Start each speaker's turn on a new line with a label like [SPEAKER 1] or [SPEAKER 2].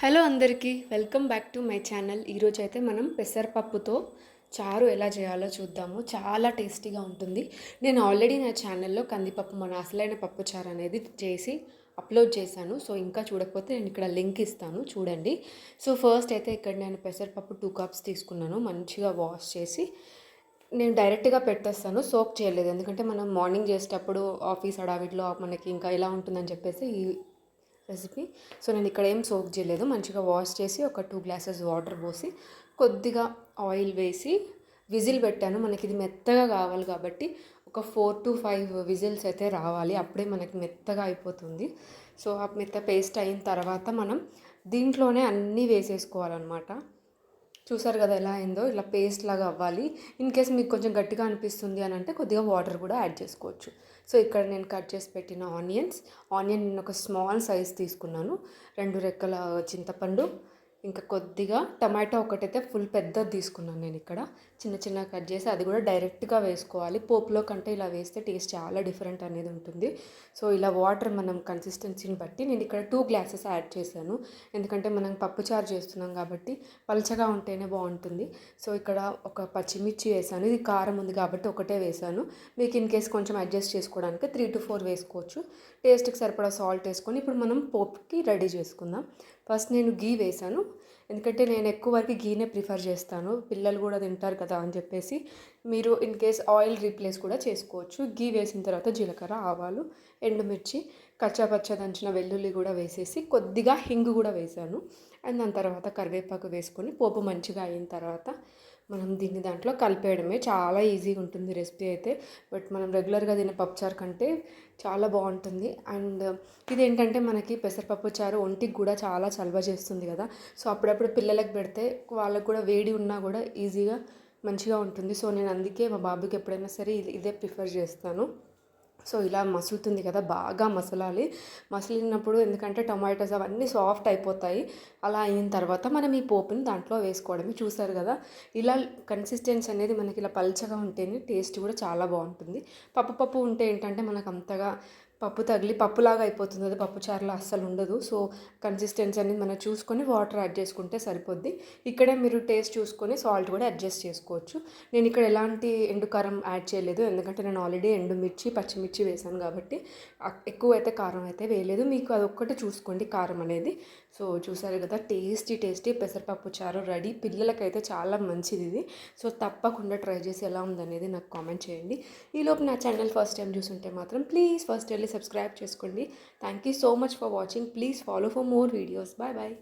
[SPEAKER 1] Hello అందరికీ welcome back to my channel. ఈరోజు అయితే మనం పెసరపప్పుతో చారు ఎలా చేయాలో చూద్దాము. చాలా టేస్టీగా ఉంటుంది. నేను ఆల్రెడీ నా ఛానల్లో కందిపప్పు మన అసలైన పప్పు చారు అనేది చేసి అప్లోడ్ చేశాను. సో ఇంకా చూడకపోతే నేను ఇక్కడ లింక్ ఇస్తాను. చూడండి. సో ఫస్ట్ అయితే ఇక్కడ నేను పెసరపప్పు టూ కప్స్ తీసుకున్నాను. మంచిగా వాష్ చేసి నేను డైరెక్ట్గా పెట్టేస్తాను. సోక్ చేయలేదు. ఎందుకంటే మనం మార్నింగ్ చేసేటప్పుడు ఆఫీస్ అడావిట్లో మనకి ఇంకా ఎలా ఉంటుందని చెప్పేసి రెసిపీ. సో నేను ఇక్కడ ఏం సోక్ చేయలేదు. మంచిగా వాష్ చేసి ఒక టూ గ్లాసెస్ వాటర్ పోసి కొద్దిగా ఆయిల్ వేసి విజిల్ పెట్టాను. మనకి ఇది మెత్తగా కావాలి కాబట్టి ఒక ఫోర్ టు ఫైవ్ విజిల్స్ అయితే రావాలి. అప్పుడే మనకి మెత్తగా అయిపోతుంది. సో ఆ మెత్త పేస్ట్ అయిన తర్వాత మనం దీంట్లోనే అన్నీ వేసేసుకోవాలన్నమాట. చూసారు కదా ఎలా అయిందో? ఇలా పేస్ట్ లాగా అవ్వాలి. ఇన్ కేస్ మీకు కొంచెం గట్టిగా అనిపిస్తుంది అని అంటే కొద్దిగా వాటర్ కూడా యాడ్ చేసుకోవచ్చు. సో ఇక్కడ నేను కట్ చేసి పెట్టిన ఆనియన్స్ ఆనియన్ నేను ఒక స్మాల్ సైజ్ తీసుకున్నాను. రెండు రెక్కల చింతపండు. ఇంకా కొద్దిగా టమాటో ఒకటైతే ఫుల్ పెద్దది తీసుకున్నాను నేను ఇక్కడ. చిన్న చిన్న కట్ చేసి అది కూడా డైరెక్ట్గా వేసుకోవాలి. పోపులో కంటే ఇలా వేస్తే టేస్ట్ చాలా డిఫరెంట్ అనేది ఉంటుంది. సో ఇలా వాటర్ మనం కన్సిస్టెన్సీని బట్టి నేను ఇక్కడ టూ గ్లాసెస్ యాడ్ చేశాను. ఎందుకంటే మనం పప్పుచారు చేస్తున్నాం కాబట్టి పలచగా ఉంటేనే బాగుంటుంది. సో ఇక్కడ ఒక పచ్చిమిర్చి వేసాను. ఇది కారం ఉంది కాబట్టి ఒకటే వేసాను. మీకు ఇన్ కేస్ కొంచెం అడ్జస్ట్ చేసుకోవడానికి త్రీ టు ఫోర్ వేసుకోవచ్చు. టేస్ట్కి సరిపడా సాల్ట్ వేసుకొని ఇప్పుడు మనం పోపుకి రెడీ చేసుకుందాం. ఫస్ట్ నేను గీ వేసాను ఎందుకంటే నేను ఎక్కువ వరకు గీనే ప్రిఫర్ చేస్తాను. పిల్లలు కూడా తింటారు కదా అని చెప్పేసి మీరు ఇన్ కేస్ ఆయిల్ రీప్లేస్ కూడా చేసుకోవచ్చు. గీ వేసిన తర్వాత జీలకర్ర ఆవాలు ఎండుమిర్చి కచ్చాపచ్చ దంచిన వెల్లుల్లి కూడా వేసేసి కొద్దిగా హింగు కూడా వేసాను అండ్ దాని తర్వాత కరివేపాకు వేసుకొని పోపు మంచిగా అయిన తర్వాత మనం దీన్ని దాంట్లో కలిపేయడమే. చాలా ఈజీగా ఉంటుంది రెసిపీ అయితే. బట్ మనం రెగ్యులర్గా తినే పప్పుచారు కంటే చాలా బాగుంటుంది. అండ్ ఇది ఏంటంటే మనకి పెసరపప్పు చారు ఒంటికి కూడా చాలా చలవ చేస్తుంది కదా. సో అప్పుడప్పుడు పిల్లలకు పెడితే వాళ్ళకు కూడా వేడి ఉన్నా కూడా ఈజీగా మంచిగా ఉంటుంది. సో నేను అందుకే మా బాబుకి ఎప్పుడైనా సరే ఇదే ప్రిఫర్ చేస్తాను. సో ఇలా మసులుతుంది కదా బాగా మసలాలి. మసిలినప్పుడు ఎందుకంటే టొమాటోస్ అవన్నీ సాఫ్ట్ అయిపోతాయి. అలా అయిన తర్వాత మనం ఈ పోపుని దాంట్లో వేసుకోవడమే. చూసారు కదా ఇలా కన్సిస్టెన్సీ అనేది మనకి ఇలా పల్చగా ఉంటేనే టేస్ట్ కూడా చాలా బాగుంటుంది. పప్పు పప్పు ఉంటే ఏంటంటే మనకు అంతగా పప్పు తగిలి పప్పులాగా అయిపోతుంది అది పప్పు చారులో అస్సలు ఉండదు. సో కన్సిస్టెన్సీ అనేది మనం చూసుకొని వాటర్ యాడ్ చేసుకుంటే సరిపోద్ది. ఇక్కడే మీరు టేస్ట్ చూసుకొని సాల్ట్ కూడా అడ్జస్ట్ చేసుకోవచ్చు. నేను ఇక్కడ ఎలాంటి ఎండు కారం యాడ్ చేయలేదు. ఎందుకంటే నేను ఆల్రెడీ ఎండుమిర్చి పచ్చిమిర్చి వేసాను కాబట్టి ఎక్కువ అయితే కారం అయితే వేయలేదు. మీకు అది ఒక్కటి చూసుకోండి కారం అనేది. సో చూసారు కదా టేస్టీ టేస్టీ పెసరపప్పు చారు రెడీ పిల్లలకైతే చాలా మంచిది ఇది. సో తప్పకుండా ట్రై చేసి ఎలా ఉందనేది నాకు కామెంట్ చేయండి. ఈలోపు నా ఛానల్ ఫస్ట్ టైం చూసుంటే మాత్రం ప్లీజ్ ఫస్ట్ వెళ్ళి సబ్స్క్రైబ్ చేసుకోండి. Thank you so much for watching please follow for more videos bye bye